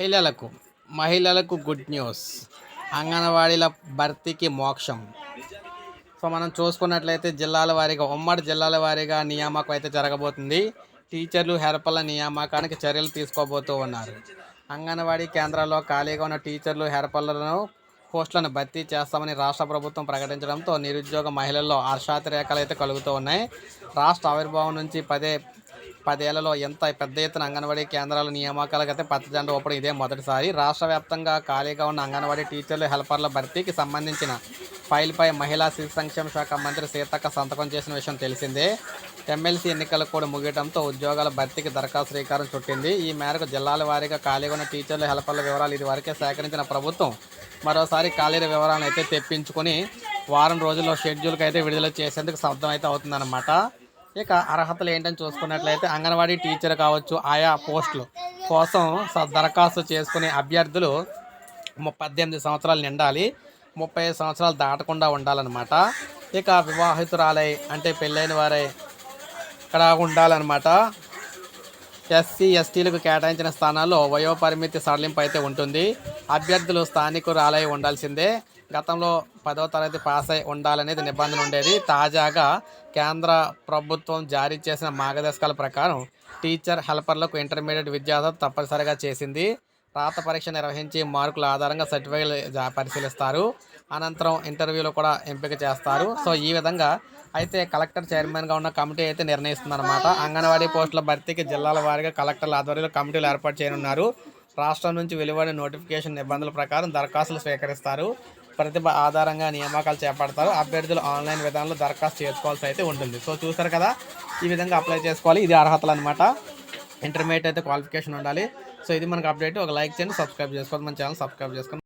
మహిళలకు మహిళలకు good news అంగన్వాడీల భర్తీకి మోక్షం. సో మనం చూసుకున్నట్లయితే జిల్లాల వారీగా ఉమ్మడి జిల్లాల వారీగా నియామకం అయితే జరగబోతుంది. టీచర్లు హెల్పర్ల నియామకానికి చర్యలు తీసుకోబోతూ ఉన్నారు. అంగన్వాడీ కేంద్రాల్లో ఖాళీగా ఉన్న టీచర్లు హెల్పర్లను పోస్టులను భర్తీ చేస్తామని రాష్ట్ర ప్రభుత్వం ప్రకటించడంతో నిరుద్యోగ మహిళల్లో హర్షాతిరేకాలు అయితే కలుగుతూ ఉన్నాయి. రాష్ట్ర ఆవిర్భావం నుంచి పదే పదేళ్ళలో ఎంత పెద్ద ఎత్తున అంగన్వాడీ కేంద్రాల నియామకాలకు అయితే పచ్చజెండా ఊపడం ఇదే మొదటిసారి. రాష్ట్ర వ్యాప్తంగా ఖాళీగా ఉన్న అంగన్వాడీ టీచర్లు హెల్పర్ల భర్తీకి సంబంధించిన ఫైల్పై మహిళా శిశు సంక్షేమ శాఖ మంత్రి సీతక్క సంతకం చేసిన విషయం తెలిసిందే. ఎమ్మెల్సీ ఎన్నికలు కూడా ముగియడంతో ఉద్యోగాల భర్తీకి దరఖాస్తు శ్రీకారం చుట్టింది. ఈ మేరకు జిల్లాల వారీగా ఖాళీగా ఉన్న టీచర్లు హెల్పర్ల వివరాలు ఇదివరకే సేకరించిన ప్రభుత్వం మరోసారి ఖాళీల వివరాలను అయితే తెప్పించుకొని వారం రోజుల్లో షెడ్యూల్కి అయితే విడుదల చేసేందుకు సిద్ధం అయితే అవుతుందన్నమాట. ఇక అర్హతలు ఏంటని చూసుకున్నట్లయితే అంగన్వాడీ టీచర్ కావచ్చు ఆయా పోస్టులు కోసం స- దరఖాస్తు చేసుకునే అభ్యర్థులు పద్దెనిమిది సంవత్సరాలు నిండాలి. ముప్పై ఐదు సంవత్సరాలు దాటకుండా ఉండాలన్నమాట. ఇక వివాహితురాలై అంటే పెళ్ళైన వారై ఇక్కడ ఉండాలన్నమాట. ఎస్సీ ఎస్టీలకు కేటాయించిన స్థానాల్లో వయోపరిమితి సడలింపు అయితే ఉంటుంది. అభ్యర్థులు స్థానికురాలై ఉండాల్సిందే. గతంలో పదవ తరగతి పాస్ అయి ఉండాలనేది నిబంధన ఉండేది. తాజాగా కేంద్ర ప్రభుత్వం జారీ చేసిన మార్గదర్శకాల ప్రకారం టీచర్ హెల్పర్లకు ఇంటర్మీడియట్ విద్యార్థులు తప్పనిసరిగా చేసింది. రాత పరీక్ష నిర్వహించి మార్కుల ఆధారంగా సర్టిఫికేట్లు జా- పరిశీలిస్తారు. అనంతరం ఇంటర్వ్యూలో కూడా ఎంపిక చేస్తారు. సో ఈ విధంగా అయితే కలెక్టర్ చైర్మన్గా ఉన్న కమిటీ అయితే నిర్ణయిస్తుందన్నమాట. అంగన్వాడీ పోస్టుల భర్తీకి జిల్లాల వారీగా కలెక్టర్ల ఆధ్వర్యంలో కమిటీలు ఏర్పాటు చేయనున్నారు. రాష్ట్రం నుంచి వెలువడే నోటిఫికేషన్ నిబంధనల ప్రకారం దరఖాస్తులు స్వీకరిస్తారు. ప్రతిభ ఆధారంగా నియామకాలు చేపడతారు. అభ్యర్థులు ఆన్లైన్ విధానంలో దరఖాస్తు చేసుకోవాల్సి అయితే ఉంటుంది. సో చూసారు కదా ఈ విధంగా అప్లై చేసుకోవాలి. ఇది అర్హతలు అనమాట ఇంటర్మీడియట్ అయితే క్వాలిఫికేషన్ ఉండాలి. సో ఇది మనకు అప్డేట్. ఒక లైక్ చేయండి సబ్స్క్రైబ్ చేసుకోవాలి మన ఛానల్ సబ్స్క్రైబ్ చేసుకోండి.